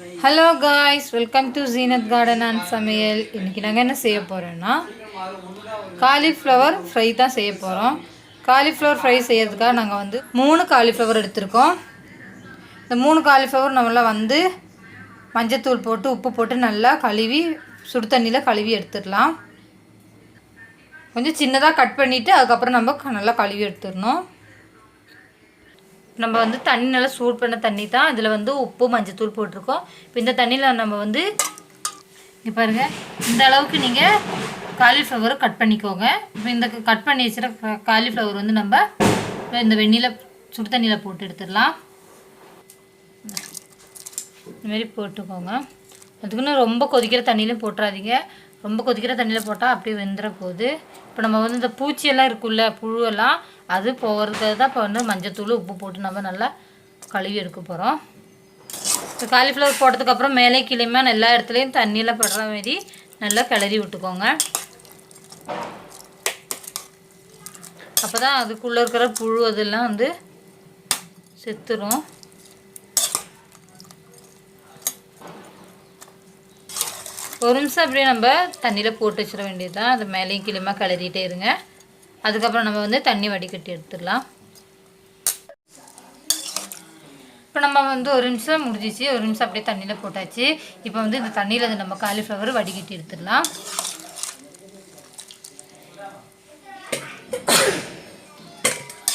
Hello guys welcome to Zeenath garden and சமையல் இன்றைக்கி நாங்கள் என்ன செய்ய போகிறோன்னா காலிஃப்ளவர் ஃப்ரை தான் செய்ய போகிறோம் காலிஃப்ளவர் ஃப்ரை செய்யறதுக்காக நாங்கள் வந்து மூணு காலிஃப்ளவர் எடுத்திருக்கோம். இந்த மூணு காலிஃப்ளவர் நம்மளாம் வந்து மஞ்சத்தூள் போட்டு உப்பு போட்டு நல்லா கழுவி சுடு தண்ணியில் கழுவி எடுத்துடலாம். கொஞ்சம் சின்னதாக கட் பண்ணிவிட்டு அதுக்கப்புறம் நம்ம க- நல்லா கழுவி எடுத்துடணும். நம்ம வந்து தண்ணி நல்லா சூட் பண்ண தண்ணி தான். இதில் வந்து உப்பு மஞ்சத்தூள் போட்டிருக்கோம். இப்போ இந்த தண்ணியில் நம்ம வந்து இங்கே பாருங்கள் இந்த அளவுக்கு நீங்கள் காலிஃப்ளவரை கட் பண்ணிக்கோங்க. இப்போ இந்த கட் பண்ணி வச்சுருக்க காலிஃப்ளவர் வந்து நம்ம இந்த வெந்நில சுடு தண்ணியில் போட்டு எடுத்துடலாம். இந்தமாரி போட்டுக்கோங்க. அதுக்குன்னு ரொம்ப கொதிக்கிற தண்ணியிலும் போட்டுறாதீங்க. ரொம்ப கொதிக்கிற தண்ணியில் போட்டால் அப்படியே வெந்துட போகுது இப்போ நம்ம வந்து இந்த பூச்சியெல்லாம் இருக்குல்ல புழுவெல்லாம் அது போகிறதுக்கு தான் இப்போ வந்து மஞ்சத்தூள் உப்பு போட்டு நம்ம நல்லா கழுவி எடுக்க போகிறோம் இப்போ காலிஃப்ளவர் போட்டதுக்கப்புறம் மேலே கீழேயுமே எல்லா இடத்துலையும் தண்ணியில் படுற மாதிரி நல்லா கிளறி விட்டுக்கோங்க. அப்போ தான் அதுக்குள்ளே இருக்கிற புழு அதெல்லாம் வந்து செத்துரும். ஒரு நிமிஷம் அப்படியே நம்ம தண்ணியில் போட்டு வச்சிட வேண்டியது தான் அது மேலேயும் கிளியமாக கிளறிட்டே இருங்க. அதுக்கப்புறம் நம்ம வந்து தண்ணி வடிகட்டி எடுத்துடலாம். இப்போ நம்ம வந்து ஒரு நிமிஷம் முடிஞ்சிச்சு. ஒரு நிமிஷம் அப்படியே தண்ணியில் போட்டாச்சு. இப்போ வந்து இந்த தண்ணியில் அது நம்ம காலிஃப்ளவர் வடிகட்டி எடுத்துடலாம்.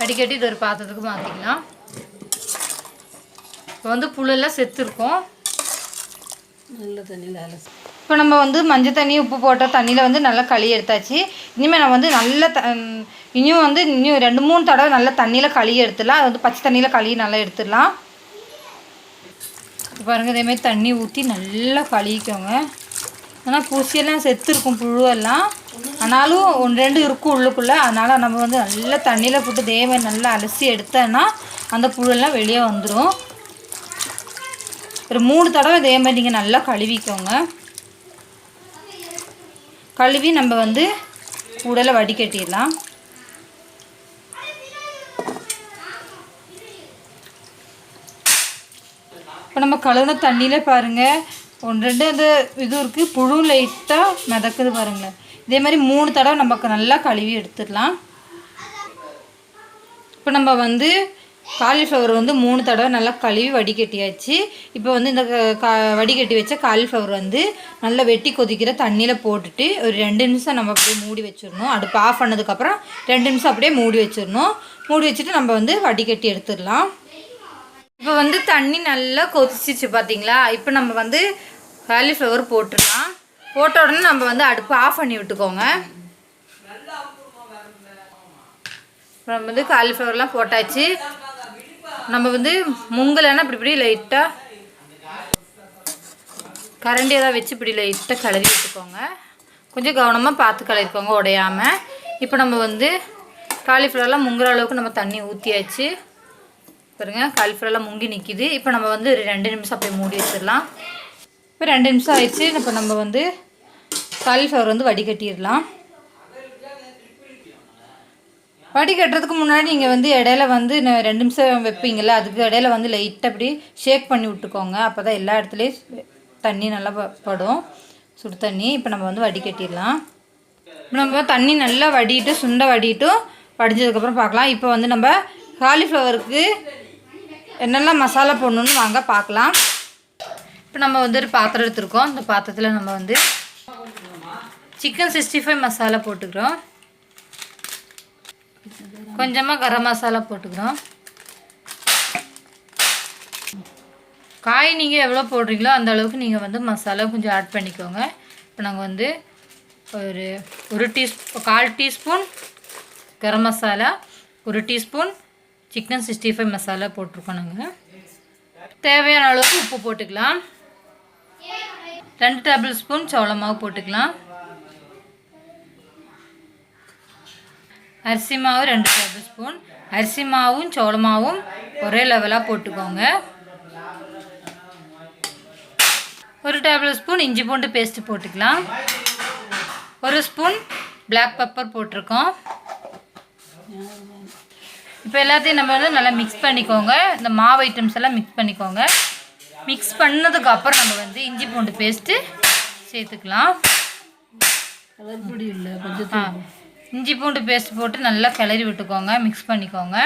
வடிகட்டி இது ஒரு பாத்திரத்துக்கு மாற்றிக்கலாம் இப்போ வந்து புல்லெல்லாம் செத்துருக்கோம். நல்ல தண்ணியில் அலசி இப்போ நம்ம வந்து மஞ்சள் தண்ணி உப்பு போட்ட தண்ணியில் வந்து நல்லா களி எடுத்தாச்சு. இனிமேல் நான் வந்து நல்ல த இனியும் வந்து இன்னும் ரெண்டு மூணு தடவை நல்லா தண்ணியில் களி எடுத்துடலாம். அது வந்து பச்சை தண்ணியில் களி நல்லா எடுத்துடலாம். இப்போ பாருங்க இதேமாதிரி தண்ணி ஊற்றி நல்லா கழுவிக்கோங்க. ஆனால் பூசியெல்லாம் செத்துருக்கும் புழுவெல்லாம். ஆனாலும் ஒன்று ரெண்டு இருக்கும் உள்ளுக்குள்ளே. அதனால் நம்ம வந்து நல்லா தண்ணியில் போட்டு இதேமாதிரி நல்லா அலசி எடுத்தோன்னா அந்த புழுவெல்லாம் வெளியே வந்துடும் ஒரு மூணு தடவை இதே மாதிரி நீங்கள் நல்லா கழுவிக்கோங்க. கழுவி நம்ம வந்து உடலை வடிகட்டிடலாம். இப்போ நம்ம கழுவுன தண்ணியில் பாருங்கள் ஒன்று ரெண்டு அந்த இது இருக்குது புழு லைட்டாக மிதக்குது பாருங்களேன். இதே மாதிரி மூணு தடவை நமக்கு நல்லா கழுவி எடுத்துடலாம். இப்போ நம்ம வந்து காலிஃப்ளவர் வந்து மூணு தடவை நல்லா கழுவி வடிகட்டியாச்சு. இப்போ வந்து இந்த க- கா- வடிகட்டி வச்ச காலிஃப்ளவர் வந்து நல்லா வெட்டி கொதிக்கிற தண்ணியில் போட்டுட்டு ஒரு ரெண்டு நிமிஷம் நம்ம அப்படியே மூடி வச்சிடணும். அடுப்பு ஆஃப் பண்ணதுக்கப்புறம் ரெண்டு நிமிஷம் அப்படியே மூடி வச்சிடணும். மூடி வச்சுட்டு நம்ம வந்து வடிகட்டி எடுத்துடலாம். இப்போ வந்து தண்ணி நல்லா கொதிச்சிச்சு பார்த்தீங்களா இப்போ நம்ம வந்து காலிஃப்ளவர் போட்டுடலாம். போட்ட உடனே நம்ம வந்து அடுப்பு ஆஃப் பண்ணி விட்டுக்கோங்க. நம்ம வந்து காலிஃப்ளவர்லாம் போட்டாச்சு. நம்ம வந்து முங்கலைன்னா இப்படி இப்படி லைட்டாக கரண்டி ஏதாவது வச்சு இப்படி லைட்டாக கிளறி விட்டுக்கோங்க கொஞ்சம் கவனமாக பார்த்து கிளறிக்கோங்க உடையாமல் இப்போ நம்ம வந்து காலிஃப்ளவர்லாம் முங்குற அளவுக்கு நம்ம தண்ணி ஊற்றியாச்சு பாருங்க காலிஃப்ளவர்லாம் முங்கி நிற்கிது இப்போ நம்ம வந்து ஒரு ரெண்டு நிமிஷம் அப்படியே மூடி வச்சிடலாம். இப்போ ரெண்டு நிமிஷம் ஆயிடுச்சு. இப்போ நம்ம வந்து காலிஃப்ளவர் வந்து வடிகட்டிடலாம். வடிகட்டுறதுக்கு முன்னாடி நீங்கள் வந்து இடையில வந்து ரெண்டு நிமிஷம் வைப்பீங்கள்ல அதுக்கு இடையில வந்து லைட்டாக அப்படி ஷேக் பண்ணி விட்டுக்கோங்க. அப்போ தான் எல்லா இடத்துலையும் தண்ணி நல்லா ப- படும். சுடு தண்ணி. இப்போ நம்ம வந்து வடிகட்டிடலாம் இப்போ நம்ம தண்ணி நல்லா வடிட்டு சுண்டை வடிட்டும் வடிஞ்சதுக்கப்புறம் பார்க்கலாம். இப்போ வந்து நம்ம காலிஃப்ளவருக்கு என்னெல்லாம் மசாலா போடணுன்னு வாங்க பார்க்கலாம். இப்போ நம்ம வந்து ஒரு பாத்திரம் எடுத்துருக்கோம். இந்த பாத்திரத்தில் நம்ம வந்து சிக்கன் சிக்ஸ்டி ஃபைவ் மசாலா போட்டுக்கிறோம். கொஞ்சமாக கரம் மசாலா போட்டுக்கிறோம். காய் நீங்கள் எவ்வளோ போடுறீங்களோ அந்த அளவுக்கு நீங்கள் வந்து மசாலா கொஞ்சம் ஆட் பண்ணிக்கோங்க. இப்போ நாங்கள் வந்து ஒரு ஒரு டீஸ்பூ கால் டீஸ்பூன் கரம் மசாலா ஒரு teaspoon chicken sixty five masala போட்டிருக்கோம் நாங்கள் தேவையான அளவுக்கு உப்பு போட்டுக்கலாம். ரெண்டு டேபிள் ஸ்பூன் சோள போட்டுக்கலாம். அரிசி மாவு ரெண்டு டேபிள் ஸ்பூன் அரிசி மாவும் சோள மாவும் ஒரே லெவலாக போட்டுக்கோங்க. ஒரு டேபிள் ஸ்பூன் இஞ்சி பூண்டு பேஸ்ட்டு போட்டுக்கலாம். ஒரு ஸ்பூன் Black பெப்பர் போட்டிருக்கோம். இப்போ எல்லாத்தையும் நம்ம வந்து நல்லா மிக்ஸ் பண்ணிக்கோங்க. இந்த மாவு ஐட்டம்ஸ் எல்லாம் மிக்ஸ் பண்ணிக்கோங்க. மிக்ஸ் பண்ணதுக்கு அப்புறம் நம்ம வந்து இஞ்சி பூண்டு பேஸ்ட்டு சேர்த்துக்கலாம். கலர் பொடி இல்லை கொஞ்சம் இஞ்சி பூண்டு பேஸ்ட் போட்டு நல்லா கிளறி விட்டுக்கோங்க மிக்ஸ் பண்ணிக்கோங்க.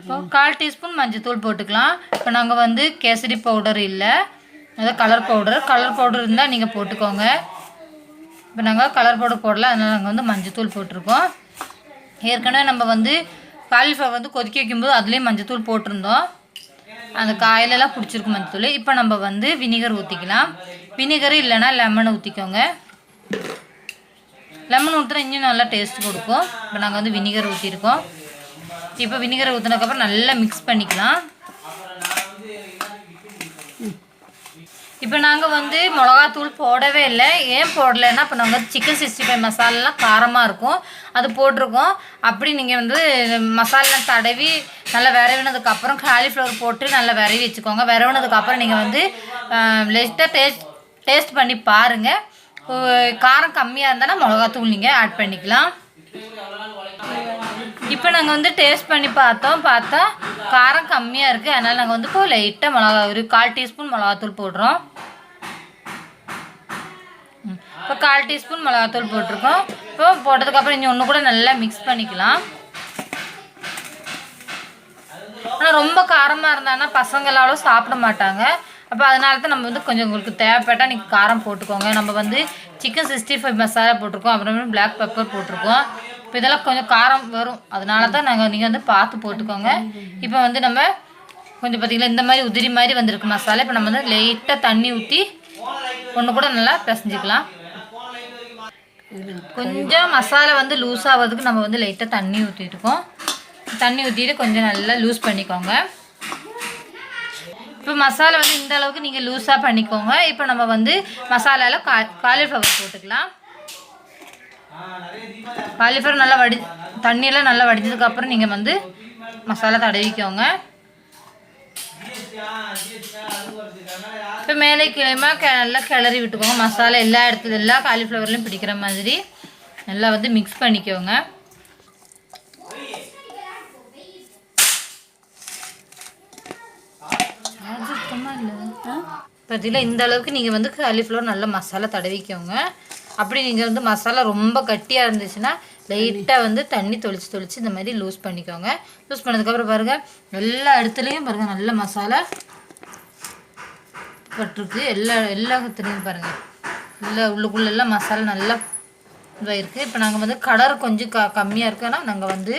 இப்போ கால் டீஸ்பூன் மஞ்சத்தூள் போட்டுக்கலாம். இப்போ நாங்கள் வந்து கேசரி பவுடர் இல்லை அதாவது கலர் பவுடர். கலர் பவுடர் இருந்தால் நீங்கள் போட்டுக்கோங்க. இப்போ நாங்கள் கலர் பவுடர் போடல அதனால் நாங்கள் வந்து மஞ்சத்தூள் போட்டிருக்கோம். ஏற்கனவே நம்ம வந்து காலிஃப்ளவர் வந்து கொதிக்க வைக்கும்போது அதுலேயும் மஞ்சத்தூள் போட்டிருந்தோம். அந்த காயிலெல்லாம் பிடிச்சிருக்கும் மஞ்சத்தூள். இப்போ நம்ம வந்து வினிகர் ஊற்றிக்கலாம் வினிகர் இல்லைன்னா லெமனை ஊற்றிக்கோங்க லெமன் ஊற்றினா இன்னும் நல்லா டேஸ்ட் கொடுக்கும். இப்போ நாங்கள் வந்து வினிகர் ஊற்றிருக்கோம் இப்போ வினிகரை ஊற்றினதுக்கப்புறம் நல்லா மிக்ஸ் பண்ணிக்கலாம். இப்போ நாங்கள் வந்து மிளகாத்தூள் போடவே இல்லை. ஏன் போடலைன்னா இப்போ நாங்கள் சிக்கன் சிக்ஸ்டி ஃபைவ் மசாலாலாம் காரமாக இருக்கும். அது போட்டிருக்கோம். அப்படி நீங்கள் வந்து மசாலா தடவி நல்லா விரவினதுக்கப்புறம் காலிஃப்ளவர் போட்டு நல்லா விரவி வச்சுக்கோங்க. விரவினதுக்கப்புறம் நீங்கள் வந்து லைட்டாக டேஸ்ட் டேஸ்ட் பண்ணி பாருங்கள் காரம் கம்மியாக இருந்தால் மிளகாத்தூள் நீங்கள் ஆட் பண்ணிக்கலாம். இப்போ நாங்கள் வந்து டேஸ்ட் பண்ணி பார்த்தோம் பார்த்தா காரம் கம்மியாக இருக்குது அதனால் நாங்கள் வந்து இப்போ லைட்டாக மிளகா ஒரு கால் டீஸ்பூன் மிளகாத்தூள் போடுறோம். இப்போ கால் டீஸ்பூன் மிளகாத்தூள் போட்டிருக்கோம். இப்போ போட்டதுக்கப்புறம் இங்கே ஒன்று கூட நல்லா மிக்ஸ் பண்ணிக்கலாம். ஆனால் ரொம்ப காரமாக இருந்தாங்கன்னா பசங்களாலும் சாப்பிட மாட்டாங்க. அப்போ அதனால தான் நம்ம வந்து கொஞ்சம் உங்களுக்கு தேவைப்பட்டால் நீங்கள் காரம் போட்டுக்கோங்க. நம்ம வந்து சிக்கன் சிக்ஸ்டி ஃபைவ் மசாலா போட்டிருக்கோம். அப்புறமே பிளாக் பெப்பர் போட்டிருக்கோம். இப்போ இதெல்லாம் கொஞ்சம் காரம் வரும். அதனால தான் நாங்கள் நீங்கள் வந்து பார்த்து போட்டுக்கோங்க. இப்போ வந்து நம்ம கொஞ்சம் பார்த்திங்கன்னா இந்த மாதிரி உதிரி மாதிரி வந்திருக்கு மசாலா. இப்போ நம்ம வந்து லைட்டாக தண்ணி ஊற்றி ஒன்று கூட நல்லா பிசைஞ்சிக்கலாம். கொஞ்சம் மசாலா வந்து லூஸ் ஆகிறதுக்கு நம்ம வந்து லைட்டாக தண்ணி ஊற்றிட்டுருக்கோம் தண்ணி ஊற்றிட்டு கொஞ்சம் நல்லா லூஸ் பண்ணிக்கோங்க. இப்போ மசாலா வந்து இந்த அளவுக்கு நீங்கள் லூஸாக பண்ணிக்கோங்க. இப்போ நம்ம வந்து மசாலாவில் கா காலிஃப்ளவர் போட்டுக்கலாம். காலிஃப்ளவர் நல்லா வடி தண்ணியெல்லாம் நல்லா வடிஞ்சதுக்கப்புறம் நீங்கள் வந்து மசாலா தடவிக்கோங்க. இப்போ மேலே கிளமா கெ நல்லா கிளறி விட்டுக்கோங்க. மசாலா எல்லா இடத்துல எல்லா காலிஃப்ளவர்லையும் பிடிக்கிற மாதிரி நல்லா வந்து மிக்ஸ் பண்ணிக்கோங்க. சுத்தமாக இல்லை. பார்த்தீங்களா இந்த அளவுக்கு நீங்கள் வந்து காலிஃப்ளவர் நல்லா மசாலா தடவிக்கோங்க. அப்படி நீங்கள் வந்து மசாலா ரொம்ப கட்டியாக இருந்துச்சுன்னா லைட்டாக வந்து தண்ணி தொளிச்சு தொளிச்சு இந்த மாதிரி லூஸ் பண்ணிக்கோங்க. லூஸ் பண்ணதுக்கப்புறம் பாருங்கள் எல்லா இடத்துலையும் பாருங்கள் நல்ல மசாலா பட்டிருக்கு. எல்லா எல்லா இடத்துலையும் பாருங்கள் எல்லா உள்ளுக்குள்ளெல்லாம் மசாலா நல்லா இதாக இருக்குது இப்போ நாங்கள் வந்து கலர் கொஞ்சம் க கம்மியாக இருக்குன்னா நாங்கள் வந்து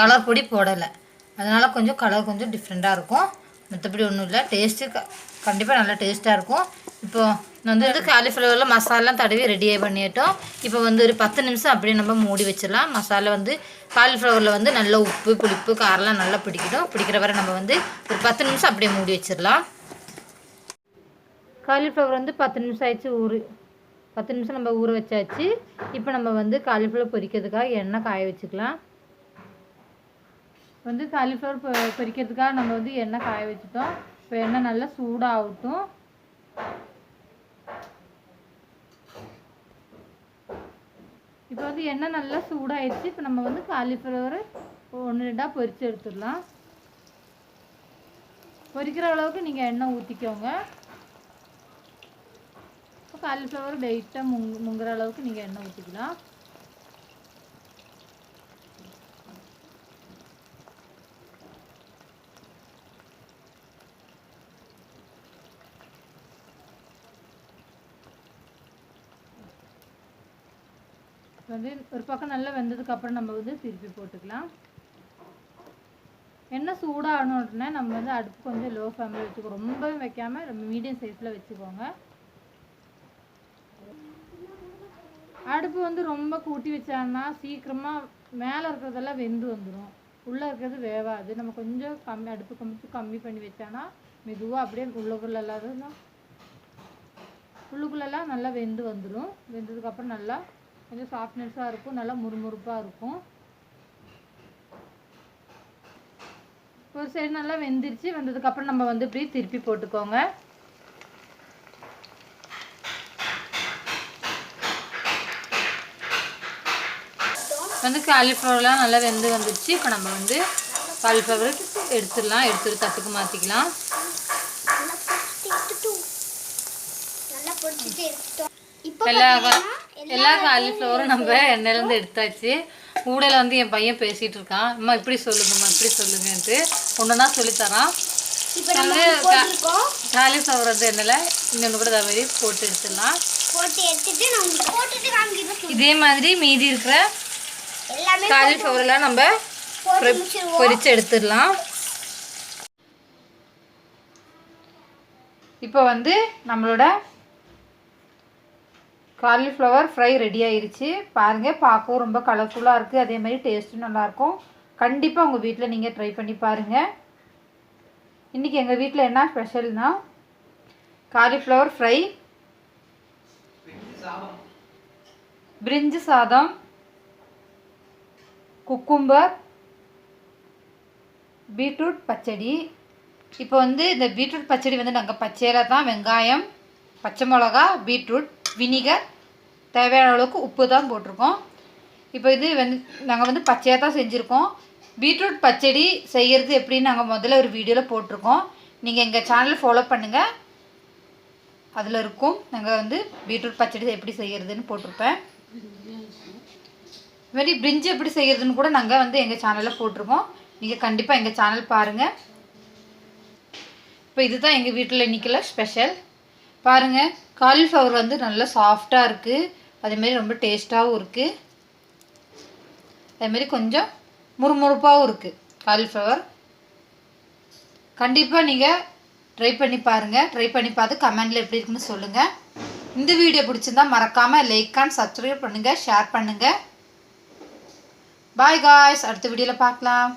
கலர் பொடி போடலை. அதனால் கொஞ்சம் கலர் கொஞ்சம் டிஃப்ரெண்ட்டாக இருக்கும். மற்றபடி ஒன்றும் இல்லை. டேஸ்ட்டு க கண்டிப்பாக நல்லா டேஸ்ட்டாக இருக்கும். இப்போது வந்து வந்து காலிஃப்ளவரில் மசாலாலாம் தடவி ரெடியாக பண்ணிட்டோம். இப்போ வந்து ஒரு பத்து நிமிஷம் அப்படியே நம்ம மூடி வச்சிடலாம். மசாலா வந்து காலிஃப்ளவரில் வந்து நல்ல உப்பு புளிப்பு காரெலாம் நல்லா பிடிக்கட்டும். பிடிக்கிற வரை நம்ம வந்து ஒரு பத்து நிமிஷம் அப்படியே மூடி வச்சிடலாம். காலிஃப்ளவர் வந்து பத்து நிமிஷம் ஆயிடுச்சு ஊறு. பத்து நிமிஷம் நம்ம ஊற வச்சாச்சு. இப்போ நம்ம வந்து காலிஃப்ளவர் பொரிக்கிறதுக்காக எண்ணெய் காய வச்சுக்கலாம். வந்து காலிஃப்ளவர் பொரிக்கிறதுக்காக நம்ம வந்து எண்ணெய் காய வச்சுட்டோம். இப்போ எண்ணெய் நல்லா சூடாகட்டும். இப்போ வந்து எண்ணெய் நல்லா சூடாயிடுச்சு. இப்போ நம்ம வந்து காலிஃப்ளவர் ஒன்று ரெண்டாக பொரித்து எடுத்துடலாம். பொரிக்கிற அளவுக்கு நீங்கள் எண்ணெய் ஊற்றிக்கோங்க இப்போ காலிஃப்ளவர் லைட்டாக முங் முங்குற அளவுக்கு நீங்கள் எண்ணெய் ஊற்றிக்கலாம் வந்து ஒரு பக்கம் நல்லா வெந்ததுக்கு அப்புறம் நம்ம வந்து திருப்பி போட்டுக்கலாம். எண்ணெய் சூடாகணும் அப்படின்னா நம்ம வந்து அடுப்பு கொஞ்சம் லோ ஃப்ளேமில் வச்சுக்கோ. ரொம்பவும் வைக்காமல் ரொம்ப மீடியம் சைஸில் வச்சுக்கோங்க. அடுப்பு வந்து ரொம்ப கூட்டி வச்சாங்கன்னா சீக்கிரமாக மேலே இருக்கிறதெல்லாம் வெந்து வந்துடும் உள்ளே இருக்கிறது வேவாது. நம்ம கொஞ்சம் கம்மி அடுப்பு கொஞ்சம் கம்மி பண்ணி வச்சானா மெதுவாக அப்படியே உள்ளுக்குள்ளெல்லாம் உள்ளுக்குள்ளெல்லாம் நல்லா வெந்து வந்துடும் வெந்ததுக்கப்புறம் நல்லா கொஞ்சம் சாஃப்ட்னஸாக இருக்கும் நல்லா முறுமுறுப்பாக இருக்கும். ஒரு சைடு நல்லா வெந்துருச்சு வெந்ததுக்கப்புறம் நம்ம வந்து இப்படி திருப்பி போட்டுக்கோங்க. வந்து காலிஃப்ளவர்லாம் நல்லா வெந்து வந்துருச்சு இப்போ நம்ம வந்து காலிஃப்ளவர் எடுத்துடலாம் எடுத்துட்டு தட்டுக்கு மாற்றிக்கலாம் நல்லா எல்லா காலிஃப்ளவரும் நம்ம எண்ணெயிலேருந்து எடுத்தாச்சு. ஊடையில் வந்து என் பையன் பேசிகிட்டு இருக்கான். அம்மா இப்படி சொல்லுங்கம்மா இப்படி சொல்லுங்கன்ட்டு ஒன்றுனா சொல்லித்தரான். காலிஃப்ளவர் வந்து எண்ணெயில் இன்னொன்று கூட மாதிரி போட்டு எடுத்துடலாம். இதே மாதிரி மீதி இருக்கிற எல்லாமே காலிஃப்ளவர்லாம் நம்ம பொரிச்சு எடுத்துடலாம். இப்போ வந்து நம்மளோட காலிஃப்ளவர் ஃப்ரை ரெடி ஆயிருச்சு. பாருங்கள் பார்க்கவும் ரொம்ப கலர்ஃபுல்லாக இருக்குது அதே மாதிரி டேஸ்ட்டும் நல்லாயிருக்கும் கண்டிப்பாக உங்கள் வீட்டில் நீங்கள் ட்ரை பண்ணி பாருங்கள் இன்றைக்கி எங்கள் வீட்டில் என்ன ஸ்பெஷல்னா காலிஃப்ளவர் ஃப்ரை பிரிஞ்சு சாதம். குக்கும்பர் பீட்ரூட் பச்சடி. இப்போ வந்து இந்த பீட்ரூட் பச்சடி வந்து நாங்கள் பச்சையில் தான் வெங்காயம் பச்சை மிளகா பீட்ரூட் வினிகர். தேவையான அளவுக்கு உப்பு தான் போட்டிருக்கோம். இப்போ இது வந்து நாங்கள் வந்து பச்சையாக தான் செஞ்சுருக்கோம். பீட்ரூட் பச்சடி செய்கிறது எப்படின்னு நாங்கள் முதல்ல ஒரு வீடியோவில் போட்டிருக்கோம். நீங்கள் எங்கள் சேனல் ஃபாலோ பண்ணுங்கள் அதில் இருக்கும். நாங்கள் வந்து பீட்ரூட் பச்சடி எப்படி செய்கிறதுன்னு போட்டிருப்பேன். இது மாதிரி பிரிஞ்சு எப்படி செய்கிறதுன்னு கூட நாங்கள் வந்து எங்கள் சேனலில் போட்டிருக்கோம். நீங்கள் கண்டிப்பாக எங்கள் சேனல் பாருங்கள் இப்போ இதுதான் எங்கள் வீட்டில் இன்றைக்கில் ஸ்பெஷல் பாருங்கள் காலிஃப்ளவர் வந்து நல்லா சாஃப்டாக இருக்குது அதேமாரி ரொம்ப டேஸ்ட்டாகவும் இருக்குது அதேமாரி கொஞ்சம் முறுமுறுப்பாகவும் இருக்குது காலிஃப்ளவர் கண்டிப்பாக நீங்கள் ட்ரை பண்ணி பாருங்கள் ட்ரை பண்ணி பார்த்து கமெண்டில் எப்படி இருக்குன்னு சொல்லுங்கள் இந்த வீடியோ பிடிச்சிருந்தா மறக்காமல் லைக் அண்ட் சப்ஸ்கிரைப் பண்ணுங்கள் ஷேர் பண்ணுங்கள் பாய் காய்ஸ் அடுத்த வீடியோவில் பார்க்கலாம்.